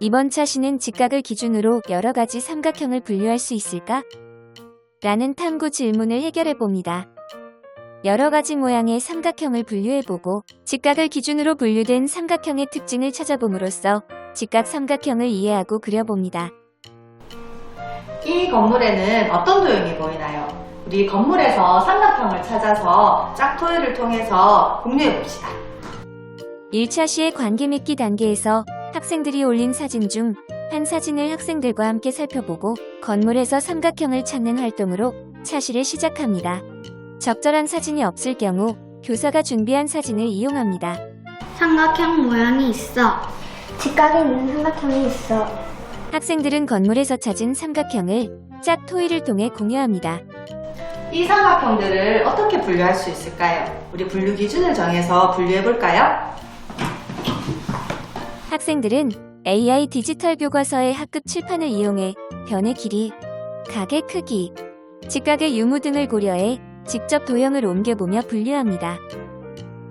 이번 차시는 직각을 기준으로 여러 가지 삼각형을 분류할 수 있을까? 라는 탐구 질문을 해결해 봅니다. 여러 가지 모양의 삼각형을 분류해보고 직각을 기준으로 분류된 삼각형의 특징을 찾아봄으로써 직각 삼각형을 이해하고 그려봅니다. 이 건물에는 어떤 도형이 보이나요? 우리 건물에서 삼각형을 찾아서 짝토이를 통해서 공유해 봅시다. 1차 시의 관계 맺기 단계에서 학생들이 올린 사진 중 한 사진을 학생들과 함께 살펴보고 건물에서 삼각형을 찾는 활동으로 차시를 시작합니다. 적절한 사진이 없을 경우 교사가 준비한 사진을 이용합니다. 삼각형 모양이 있어. 직각에 있는 삼각형이 있어. 학생들은 건물에서 찾은 삼각형을 짝 토이를 통해 공유합니다. 이 삼각형들을 어떻게 분류할 수 있을까요? 우리 분류 기준을 정해서 분류해 볼까요? 학생들은 AI 디지털 교과서의 학급 칠판을 이용해 변의 길이, 각의 크기, 직각의 유무 등을 고려해 직접 도형을 옮겨보며 분류합니다.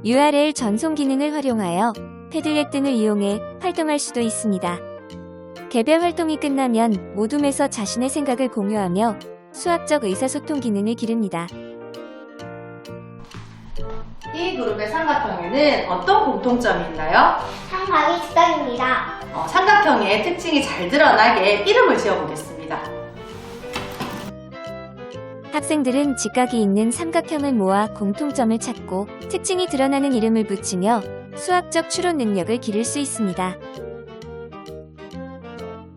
URL 전송 기능을 활용하여 패들렛 등을 이용해 활동할 수도 있습니다. 개별 활동이 끝나면 모둠에서 자신의 생각을 공유하며 수학적 의사소통 기능을 기릅니다. 이 그룹의 삼각형에는 어떤 공통점이 있나요? 삼각이 직각입니다. 어, 삼각형의 특징이 잘 드러나게 이름을 지어보겠습니다. 학생들은 직각이 있는 삼각형을 모아 공통점을 찾고 특징이 드러나는 이름을 붙이며 수학적 추론 능력을 기를 수 있습니다.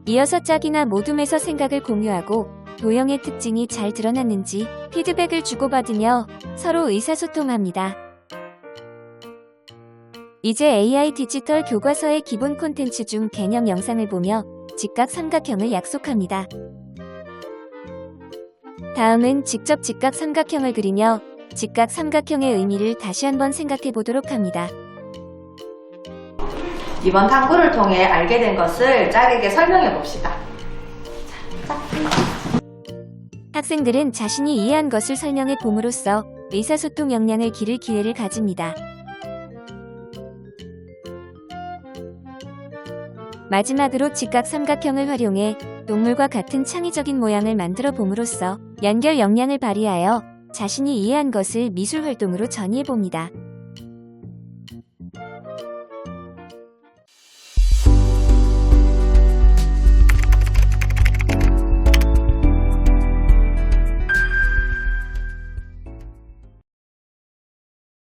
이어서 짝이나 모둠에서 생각을 공유하고 도형의 특징이 잘 드러났는지 피드백을 주고받으며 서로 의사소통합니다. 이제 AI 디지털 교과서의 기본 콘텐츠 중 개념 영상을 보며 직각 삼각형을 약속합니다. 다음은 직접 직각 삼각형을 그리며 직각 삼각형의 의미를 다시 한번 생각해 보도록 합니다. 이번 탐구를 통해 알게 된 것을 짝에게 설명해 봅시다. 학생들은 자신이 이해한 것을 설명해 봄으로써 의사소통 역량을 기를 기회를 가집니다. 마지막으로 직각 삼각형을 활용해 동물과 같은 창의적인 모양을 만들어 봄으로써 연결 역량을 발휘하여 자신이 이해한 것을 미술 활동으로 전이해 봅니다.